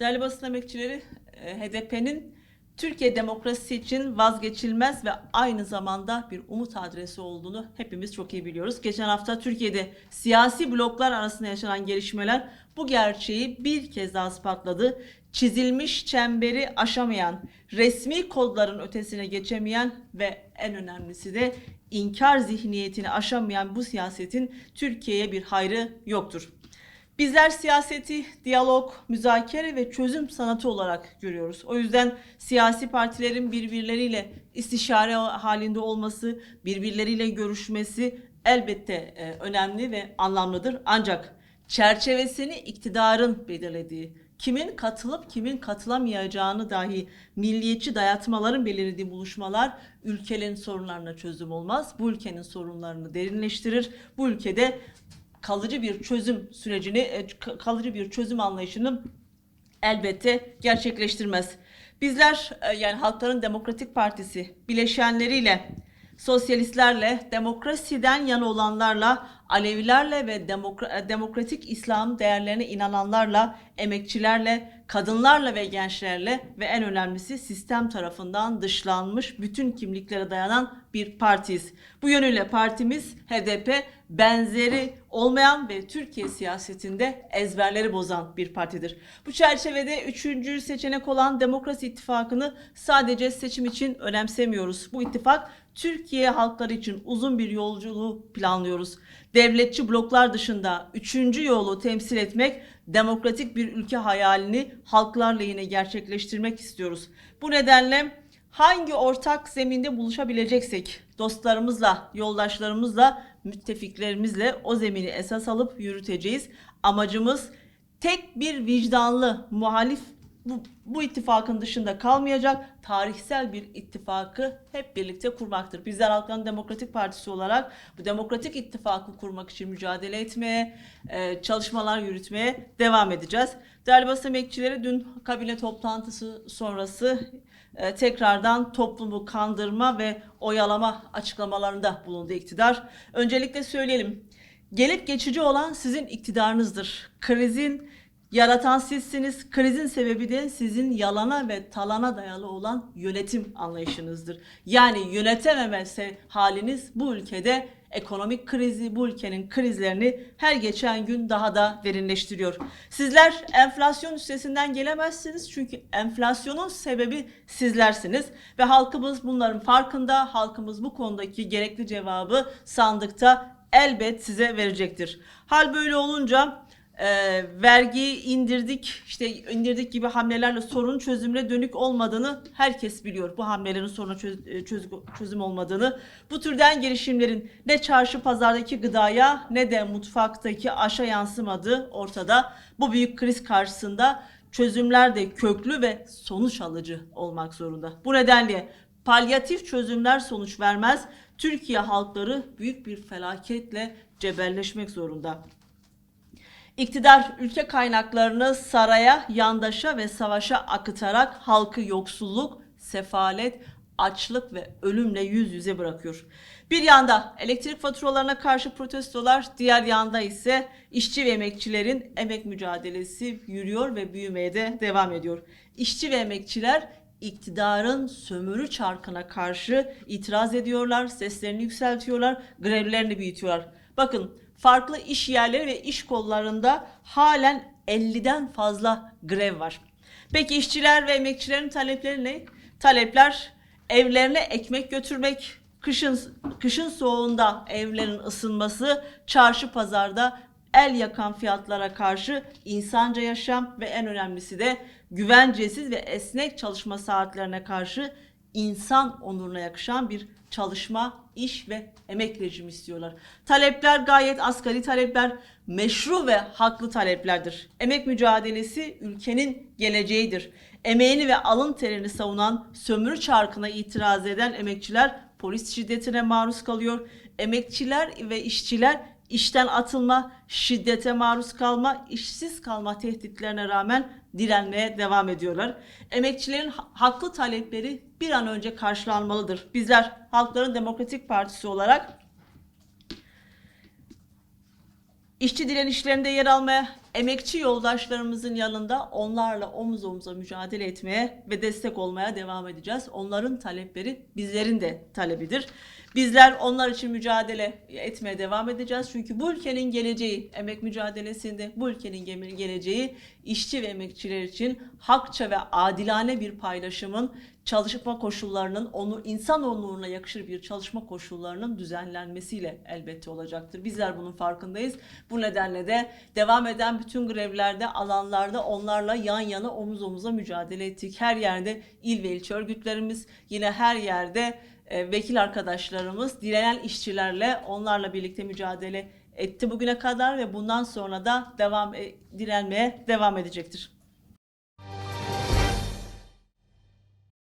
Değerli basın emekçileri, e, HDP'nin Türkiye demokrasisi için vazgeçilmez ve aynı zamanda bir umut adresi olduğunu hepimiz çok iyi biliyoruz. Geçen hafta Türkiye'de siyasi bloklar arasında yaşanan gelişmeler bu gerçeği bir kez daha ispatladı. Çizilmiş çemberi aşamayan, resmi kodların ötesine geçemeyen ve en önemlisi de inkar zihniyetini aşamayan bu siyasetin Türkiye'ye bir hayrı yoktur. Bizler siyaseti diyalog, müzakere ve çözüm sanatı olarak görüyoruz. O yüzden siyasi partilerin birbirleriyle istişare halinde olması, birbirleriyle görüşmesi elbette e, önemli ve anlamlıdır. Ancak çerçevesini iktidarın belirlediği, kimin katılıp kimin katılamayacağını dahi milliyetçi dayatmaların belirlediği buluşmalar ülkenin sorunlarına çözüm olmaz. Bu ülkenin sorunlarını derinleştirir. Bu ülkede kalıcı bir çözüm sürecini, e, ka- kalıcı bir çözüm anlayışını elbette gerçekleştirmez. Bizler e, yani Halkların Demokratik Partisi bileşenleriyle, sosyalistlerle, demokrasiden yana olanlarla, Alevilerle ve e, demokratik İslam değerlerine inananlarla, emekçilerle, kadınlarla ve gençlerle ve en önemlisi sistem tarafından dışlanmış bütün kimliklere dayanan bir partiyiz. Bu yönüyle partimiz HDP benzeri olmayan ve Türkiye siyasetinde ezberleri bozan bir partidir. Bu çerçevede üçüncü seçenek olan Demokrasi İttifakı'nı sadece seçim için önemsemiyoruz. Bu ittifak Türkiye halkları için uzun bir yolculuğu planlıyoruz. Devletçi bloklar dışında üçüncü yolu temsil etmek, demokratik bir ülke hayalini halklar lehine gerçekleştirmek istiyoruz. Bu nedenle hangi ortak zeminde buluşabileceksek dostlarımızla, yoldaşlarımızla, müttefiklerimizle o zemini esas alıp yürüteceğiz. Amacımız tek bir vicdanlı muhalif bu, bu ittifakın dışında kalmayacak tarihsel bir ittifakı hep birlikte kurmaktır. Bizler Halkların Demokratik Partisi olarak bu demokratik ittifakı kurmak için mücadele etmeye, e, çalışmalar yürütmeye devam edeceğiz. Değerli basın emekçileri dün kabine toplantısı sonrası e, tekrardan toplumu kandırma ve oyalama açıklamalarında bulundu iktidar. Öncelikle söyleyelim. Gelip geçici olan sizin iktidarınızdır. Krizin yaratan sizsiniz. Krizin sebebi de sizin yalana ve talana dayalı olan yönetim anlayışınızdır. Yani yönetememesi haliniz bu ülkede ekonomik krizi, bu ülkenin krizlerini her geçen gün daha da derinleştiriyor. Sizler enflasyon üstesinden gelemezsiniz çünkü enflasyonun sebebi sizlersiniz ve halkımız bunların farkında. Halkımız bu konudaki gerekli cevabı sandıkta elbet size verecektir. Hal böyle olunca e, vergi indirdik işte indirdik gibi hamlelerle sorun çözümüne dönük olmadığını herkes biliyor. Bu hamlelerin soruna çöz- e, çöz- çözüm olmadığını. Bu türden girişimlerin ne çarşı pazardaki gıdaya ne de mutfaktaki aşa yansımadığı ortada. Bu büyük kriz karşısında çözümler de köklü ve sonuç alıcı olmak zorunda. Bu nedenle palyatif çözümler sonuç vermez. Türkiye halkları büyük bir felaketle cebelleşmek zorunda. İktidar ülke kaynaklarını saraya, yandaşa ve savaşa akıtarak halkı yoksulluk, sefalet, açlık ve ölümle yüz yüze bırakıyor. Bir yanda elektrik faturalarına karşı protestolar, diğer yanda ise işçi ve emekçilerin emek mücadelesi yürüyor ve büyümeye de devam ediyor. İşçi ve emekçiler iktidarın sömürü çarkına karşı itiraz ediyorlar, seslerini yükseltiyorlar, grevlerini büyütüyorlar. Bakın farklı iş yerleri ve iş kollarında halen 50'den fazla grev var. Peki işçiler ve emekçilerin talepleri ne? Talepler evlerine ekmek götürmek, kışın kışın soğuğunda evlerin ısınması, çarşı pazarda el yakan fiyatlara karşı insanca yaşam ve en önemlisi de güvencesiz ve esnek çalışma saatlerine karşı insan onuruna yakışan bir çalışma, iş ve emek rejimi istiyorlar. Talepler gayet asgari talepler, meşru ve haklı taleplerdir. Emek mücadelesi ülkenin geleceğidir. Emeğini ve alın terini savunan, sömürü çarkına itiraz eden emekçiler polis şiddetine maruz kalıyor. Emekçiler ve işçiler işten atılma, şiddete maruz kalma, işsiz kalma tehditlerine rağmen direnmeye devam ediyorlar. Emekçilerin ha- haklı talepleri bir an önce karşılanmalıdır. Bizler Halkların Demokratik Partisi olarak işçi direnişlerinde yer almaya emekçi yoldaşlarımızın yanında onlarla omuz omuza mücadele etmeye ve destek olmaya devam edeceğiz. Onların talepleri bizlerin de talebidir. Bizler onlar için mücadele etmeye devam edeceğiz. Çünkü bu ülkenin geleceği, emek mücadelesinde bu ülkenin geleceği işçi ve emekçiler için hakça ve adilane bir paylaşımın, çalışma koşullarının, onu insan onuruna yakışır bir çalışma koşullarının düzenlenmesiyle elbette olacaktır. Bizler bunun farkındayız. Bu nedenle de devam eden bütün grevlerde, alanlarda onlarla yan yana omuz omuza mücadele ettik. Her yerde il ve ilçe örgütlerimiz, yine her yerde e, vekil arkadaşlarımız direnen işçilerle onlarla birlikte mücadele etti bugüne kadar ve bundan sonra da devam e, direnmeye devam edecektir.